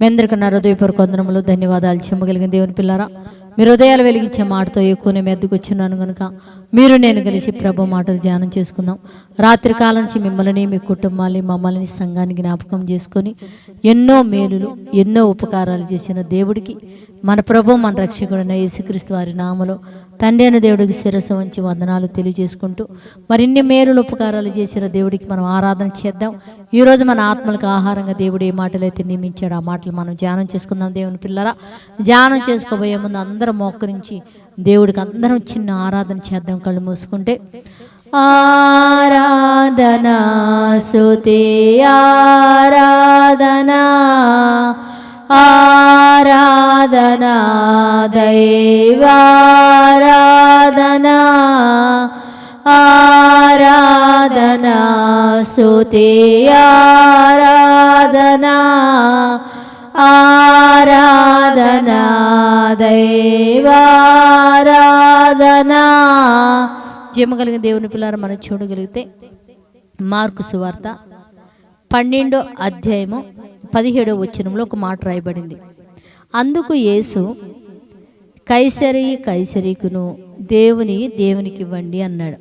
మీ అందరికీ నా హృదయపూర్వక వందనములు ధన్యవాదాలు చెమ్మగలిగిన దేవుని పిల్లారా. మీరు హృదయాలు వెలిగించే మాటతో ఎక్కువనే నేను మెద్దకు వచ్చినాను కనుక మీరు నేను కలిసి ప్రభు మాటలు ధ్యానం చేసుకుందాం. రాత్రి కాలం నుంచి మిమ్మల్ని మీ కుటుంబాన్ని మమ్మల్ని సంఘాన్ని జ్ఞాపకం చేసుకొని ఎన్నో మేలులు ఎన్నో ఉపకారాలు చేసిన దేవుడికి మన ప్రభు మన రక్షకుడైన యేసుక్రీస్తు వారి నామలో తండ్రి అయిన దేవుడికి శిరస్సు వంచి వందనాలు తెలియజేసుకుంటూ మరిన్ని మేలులు ఉపకారాలు చేసిన దేవుడికి మనం ఆరాధన చేద్దాం. ఈరోజు మన ఆత్మలకు ఆహారంగా దేవుడు ఏ మాటలైతే నియమించాడు ఆ మాటలు మనం ధ్యానం చేసుకుందాం దేవుని పిల్లరా. ధ్యానం చేసుకోబోయే ముందు అందరం మోకరించి దేవుడికి అందరం చిన్న ఆరాధన చేద్దాం కళ్ళు మూసుకుంటే. ఆరాధనా సుతి ఆరాధనా ఆరాధనా దైవారాధనా ఆరాధనా సుతే ఆరాధనా ఆరాధనా దైవారాధనా కలిగిన దేవుని పిల్లలు మనం చూడగలిగితే మార్కు సువార్త పన్నెండో అధ్యాయము పదిహేడో వచనంలో ఒక మాట రాయబడింది. అందుకు యేసు కైసరి కైసరికును దేవుని దేవునికి ఇవ్వండి అన్నాడు.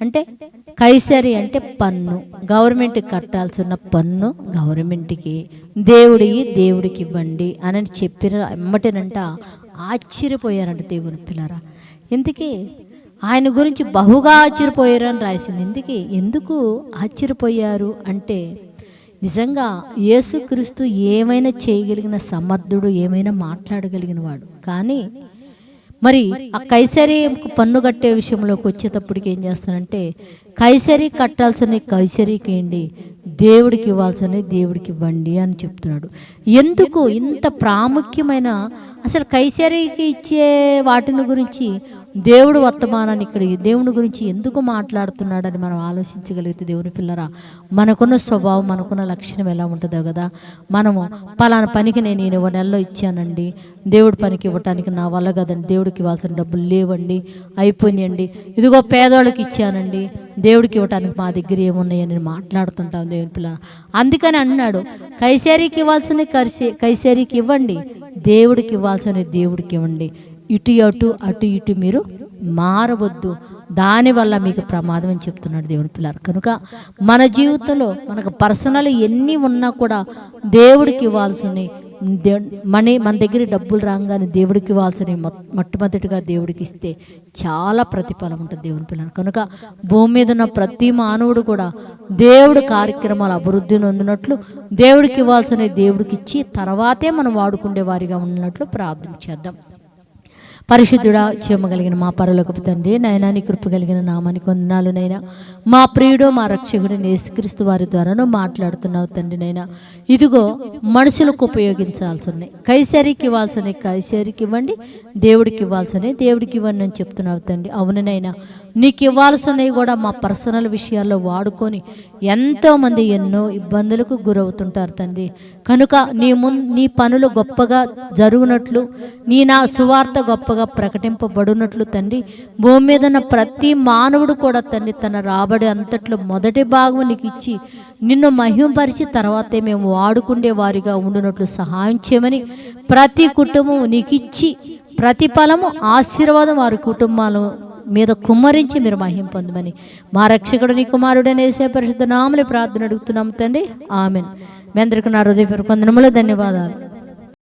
అంటే కైసరి అంటే పన్ను గవర్నమెంట్కి కట్టాల్సిన పన్ను గవర్నమెంట్కి దేవుడి దేవుడికి ఇవ్వండి అని చెప్పిన ఎమ్మటేనంట ఆశ్చర్యపోయారంట దేవుని పిల్లరా. ఎందుకే? ఆయన గురించి బహుగా ఆశ్చర్యపోయారని రాసింది. ఎందుకే? ఎందుకు ఆశ్చర్యపోయారు? అంటే నిజంగా యేసుక్రీస్తు ఏమైనా చేయగలిగిన సమర్థుడు ఏమైనా మాట్లాడగలిగిన వాడు. కానీ మరి ఆ కైసరి పన్ను కట్టే విషయంలోకి వచ్చేటప్పటికి ఏం చేస్తానంటే కైసరి కట్టాల్సిన కైసరికి ఏంటి? దేవుడికి ఇవ్వాల్సిన దేవుడికి ఇవ్వండి అని చెప్తున్నాడు. ఎందుకు ఇంత ప్రాముఖ్యమైన అసలు కైసరికి ఇచ్చే వాటిని గురించి దేవుడు వర్తమానాన్ని ఇక్కడ దేవుని గురించి ఎందుకు మాట్లాడుతున్నాడని మనం ఆలోచించగలిగితే దేవుని పిల్లరా మనకున్న స్వభావం మనకున్న లక్షణం ఎలా ఉంటుందో కదా. మనము పలానా పనికి నేను ఈయన నెలలో ఇచ్చానండి. దేవుడి పనికి ఇవ్వటానికి నా వల్ల కదండి. దేవుడికి ఇవ్వాల్సిన డబ్బులు లేవండి. అయిపోయినాయండి. ఇదిగో పేదోళ్ళకి ఇచ్చానండి. దేవుడికి ఇవ్వటానికి మా దగ్గర ఏమున్నాయని మాట్లాడుతుంటాం దేవుని పిల్లర. అందుకని అన్నాడు కైసేరికి ఇవ్వాల్సిన కరిసే కైసేరీకి ఇవ్వండి. దేవుడికి ఇవ్వాల్సిన దేవుడికి ఇవ్వండి. ఇటు అటు అటు ఇటు మీరు మారవద్దు. దానివల్ల మీకు ప్రమాదం అని చెప్తున్నాడు దేవుని పిల్లలు. కనుక మన జీవితంలో మనకు పర్సనల్ ఎన్ని ఉన్నా కూడా దేవుడికి ఇవ్వాల్సిన మనీ మన దగ్గర డబ్బులు రాగానే దేవుడికి ఇవ్వాల్సినవి మొట్టమొదటిగా దేవుడికి ఇస్తే చాలా ప్రతిఫలం ఉంటుంది దేవుని పిల్లలు కనుక భూమి మీద ఉన్న ప్రతి మానవుడు కూడా దేవుడి కార్యక్రమాలు అభివృద్ధి నొందినట్లు దేవుడికి ఇవ్వాల్సినవి దేవుడికి ఇచ్చి తర్వాతే మనం వాడుకునే వారిగా ఉన్నట్లు ప్రార్థన చేద్దాం. పరిశుద్ధుడా చేయగలిగిన మా పరలోకపు తండ్రి నైనా నీ కృప కలిగిన నామానికి వందనాలు నైనా మా ప్రియుడు మా రక్షకుడు నేసుక్రీస్తు వారి ద్వారాను మాట్లాడుతున్నావు తండ్రి నైనా ఇదిగో మనుషులకు ఉపయోగించాల్సి కైసరికి ఇవ్వాల్సినవి కైసరికి ఇవ్వండి దేవుడికి ఇవ్వాల్సినవి దేవుడికి ఇవ్వండి అని చెప్తున్నావు తండ్రి. అవుననైనా నీకు ఇవ్వాల్సినవి కూడా మా పర్సనల్ విషయాల్లో వాడుకొని ఎంతోమంది ఎన్నో ఇబ్బందులకు గురవుతుంటారు తండ్రి. కనుక నీ ముం నీ పనులు గొప్పగా జరుగునట్లు నీ నా సువార్త గొప్పగా ప్రకటింపబడినట్లు తండ్రి. భూమి మీద ఉన్న ప్రతి మానవుడు కూడా తండ్రి తన రాబడి అంతట్లో మొదటి భాగం నీకు ఇచ్చి నిన్ను మహిమపరిచి తర్వాతే మేము వాడుకుండే వారిగా ఉండునట్లు సహాయం చేయమని ప్రతి కుటుంబం నీకు ఇచ్చి ప్రతిఫలము ఆశీర్వాదం వారి కుటుంబాలు మీద కుమ్మరించి మీరు మహిం పొందమని. మా రక్షకుడు నీ కుమారుడని వేసే పరిశుద్ధ నామని ప్రార్థన అడుగుతున్నాం తండ్రి. ఆమెన్. మీ అందరికీ నా హృదయపూర్వక వందనములు ధన్యవాదాలు.